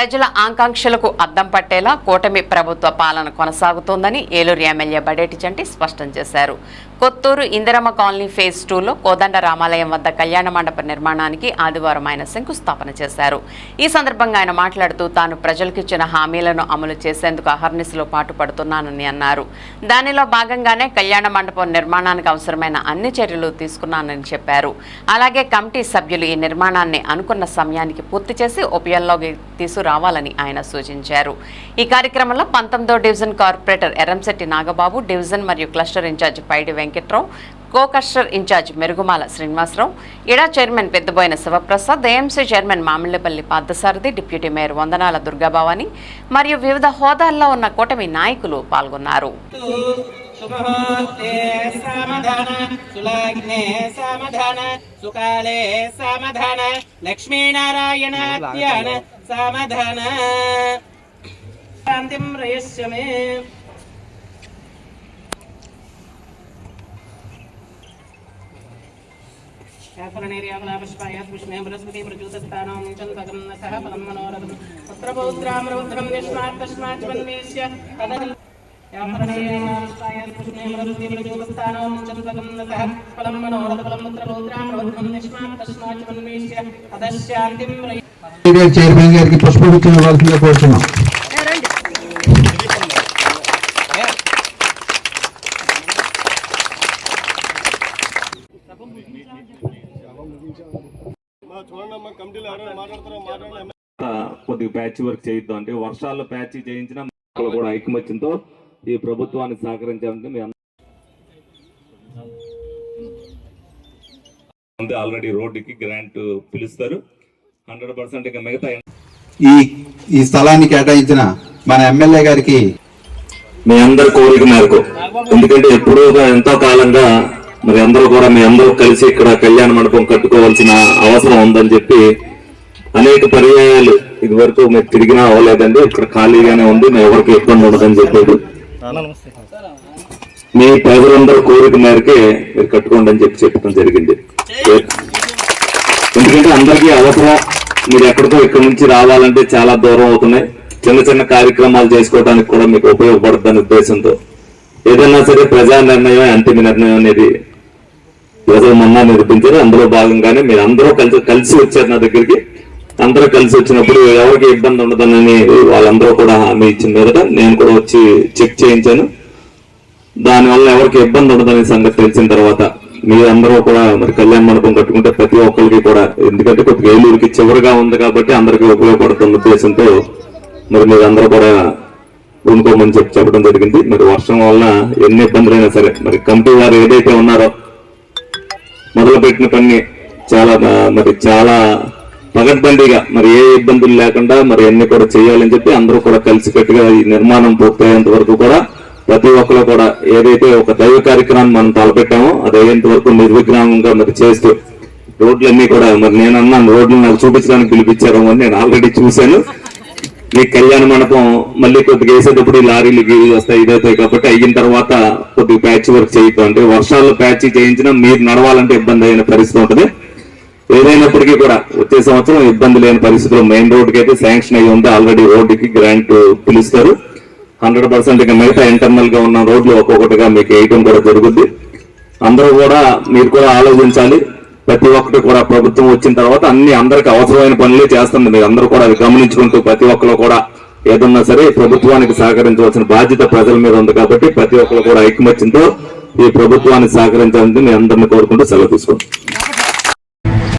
ప్రజల ఆకాంక్షలకు అద్దం పట్టేలా కూటమి ప్రభుత్వ పాలన కొనసాగుతోందని ఏలూరు ఎమ్మెల్యే బడేటి చంటి స్పష్టం చేశారు. కొత్తూరు ఇందిరమ్మ కాలనీ ఫేజ్ టూలో కోదండ రామాలయం వద్ద కళ్యాణ మండప నిర్మాణానికి ఆదివారం ఆయన శంకుస్థాపన చేశారు. ఈ సందర్భంగా ఆయన మాట్లాడుతూ తాను ప్రజలకు ఇచ్చిన హామీలను అమలు చేసేందుకు అహర్నిశలో పాటుపడుతున్నానని అన్నారు. దానిలో భాగంగానే కళ్యాణ మండపం నిర్మాణానికి అవసరమైన అన్ని చర్యలు తీసుకున్నానని చెప్పారు. అలాగే కమిటీ సభ్యులు ఈ నిర్మాణాన్ని అనుకున్న సమయానికి పూర్తి చేసి ఉపయోగంలోకి రావాలని ఆయన సూచించారు. ఈ కార్యక్రమంలో పంతొమ్మిదో division corporator Erramsetti Nagababu division మరియు cluster incharge Paidi Venkatrao co cluster incharge Merugumala Srinivasarao ఇడా chairman Peddaboina Sivaprasad AMC chairman Mamillapalli Parthasarathi deputy mayor Vandanala Durgabhavani మరియు వివిధ హోదాల్లో ఉన్న కూటమి నాయకులు పాల్గొన్నారు. సులగ్నే సుకాలే లక్ష్మీనారాయణ ధ్యాన సామధాన. శాంతిం రయస్యమే పుష్మే బృహస్పతి ప్రచూతస్థానం చందకం సహ ఫలం మనోరథం. పుత్రపౌత్రామృతం నిష్మాత్ తస్మాత్ రయ చైర్మన్ గారికి ఇవ్వాల్సిందిగా కోరుతున్నాం. కొద్దిగా ప్యాచ్ వర్క్ చేయొద్దు అంటే వర్షాల్లో ప్యాచ్ చేయించిన కూడా ఐకమత్యంతో ఈ ప్రభుత్వానికి సహకరించాలంటే మీ అందరూ ఆల్రెడీ రోడ్డుకి గ్రాంట్ పిలుస్తారు. హండ్రెడ్ పర్సెంట్ ఇక మిగతా ఈ ఈ స్థలాన్ని కేటాయించిన మన ఎమ్మెల్యే గారికి మీ అందరి కోరిక మేరకు. ఎందుకంటే ఎప్పుడూ ఎంతో కాలంగా మరి అందరూ కూడా మీ అందరూ కలిసి ఇక్కడ కళ్యాణ మండపం కట్టుకోవాల్సిన అవసరం ఉందని చెప్పి అనేక పర్యాయాలు ఇది వరకు మీరు తిరిగినా అవ్వలేదండి. ఇక్కడ ఖాళీగానే ఉంది. మీ ఎవరికి ఇబ్బంది ఉండదని చెప్పారు మీ ప్రజలందరూ కోరిక మేరకే మీరు కట్టుకోండి అని చెప్పి చెప్పడం జరిగింది. ఎందుకంటే అందరికీ అవసరం మీరు ఎక్కడికో ఇక్కడ నుంచి రావాలంటే చాలా దూరం అవుతున్నాయి. చిన్న చిన్న కార్యక్రమాలు చేసుకోవడానికి కూడా మీకు ఉపయోగపడుతుందనే ఉద్దేశంతో. ఏదైనా సరే ప్రజా నిర్ణయం అంతిమ నిర్ణయం అనేది. ప్రజలు మొన్న నిరూపించారు అందులో భాగంగానే మీరు అందరూ కలిసి కలిసి వచ్చారు నా దగ్గరికి. అందరూ కలిసి వచ్చినప్పుడు ఎవరికి ఇబ్బంది ఉండదనని వాళ్ళందరూ కూడా హామీ ఇచ్చిన మీదట నేను కూడా వచ్చి చెక్ చేయించాను. దానివల్ల ఎవరికి ఇబ్బంది ఉండదనే సంగతి తెలిసిన తర్వాత మీరందరూ కూడా మరి కళ్యాణ మండపం కట్టుకుంటే ప్రతి ఒక్కరికి కూడా ఎందుకంటే కొద్దిగా ఏలూరుకి చివరిగా ఉంది కాబట్టి అందరికీ ఉపయోగపడుతున్న ఉద్దేశంతో మరి మీరందరూ కూడా కొనుక్కోమని చెప్పి చెప్పడం జరిగింది. మరి వర్షం వల్ల ఎన్ని ఇబ్బందులైనా సరే మరి కమిటీ వారు ఏదైతే ఉన్నారో మొదలుపెట్టిన పని చాలా మరి చాలా పగడ్బందీగా మరి ఏ ఇబ్బందులు లేకుండా మరి అన్ని కూడా చేయాలని చెప్పి అందరూ కూడా కలిసికట్టుగా ఈ నిర్మాణం పూర్తయ్యేంత వరకు కూడా ప్రతి ఒక్కరు కూడా ఏదైతే ఒక దైవ కార్యక్రమాన్ని మనం తలపెట్టామో అది అయ్యేంత వరకు నిర్విఘ్నంగా మరి చేస్తూ రోడ్లన్నీ కూడా మరి నేను అన్నాను రోడ్లు నాకు చూపించడానికి పిలిపించారు అని నేను ఆల్రెడీ చూశాను. మీ కళ్యాణ మండపం మళ్ళీ కొద్దిగా వేసేటప్పుడు ఈ లారీలు గీరీలు వస్తాయి ఇదవుతాయి కాబట్టి అయిన తర్వాత కొద్దిగా ప్యాచ్ వర్క్ చేయటం అంటే వర్షాల్లో ప్యాచ్ చేయించినా మీరు నడవాలంటే ఇబ్బంది అయిన పరిస్థితి ఉంటుంది. ఏదైనప్పటికీ కూడా వచ్చే సంవత్సరం ఇబ్బంది లేని పరిస్థితుల్లో మెయిన్ రోడ్డుకి అయితే శాంక్షన్ అయ్యి ఉంది ఆల్రెడీ రోడ్డుకి గ్రాంట్ పిలుస్తారు. హండ్రెడ్ పర్సెంట్ ఇంకా మిగతా ఇంటర్నల్గా ఉన్న రోడ్లు ఒక్కొక్కటిగా మీకు వేయటం కూడా జరుగుద్ది. అందరూ కూడా మీరు కూడా ఆలోచించాలి. ప్రతి ఒక్కటి కూడా ప్రభుత్వం వచ్చిన తర్వాత అన్ని అందరికి అవసరమైన పనులే చేస్తుంది. మీరు అందరూ కూడా అది గమనించుకుంటూ ప్రతి ఒక్కరు కూడా ఏదన్నా సరే ప్రభుత్వానికి సహకరించవలసిన బాధ్యత ప్రజల మీద ఉంది కాబట్టి ప్రతి ఒక్కరు కూడా ఐక్యమత్యంతో ఈ ప్రభుత్వానికి సహకరించాలని మీ అందరిని కోరుకుంటూ సెలవు తీసుకోండి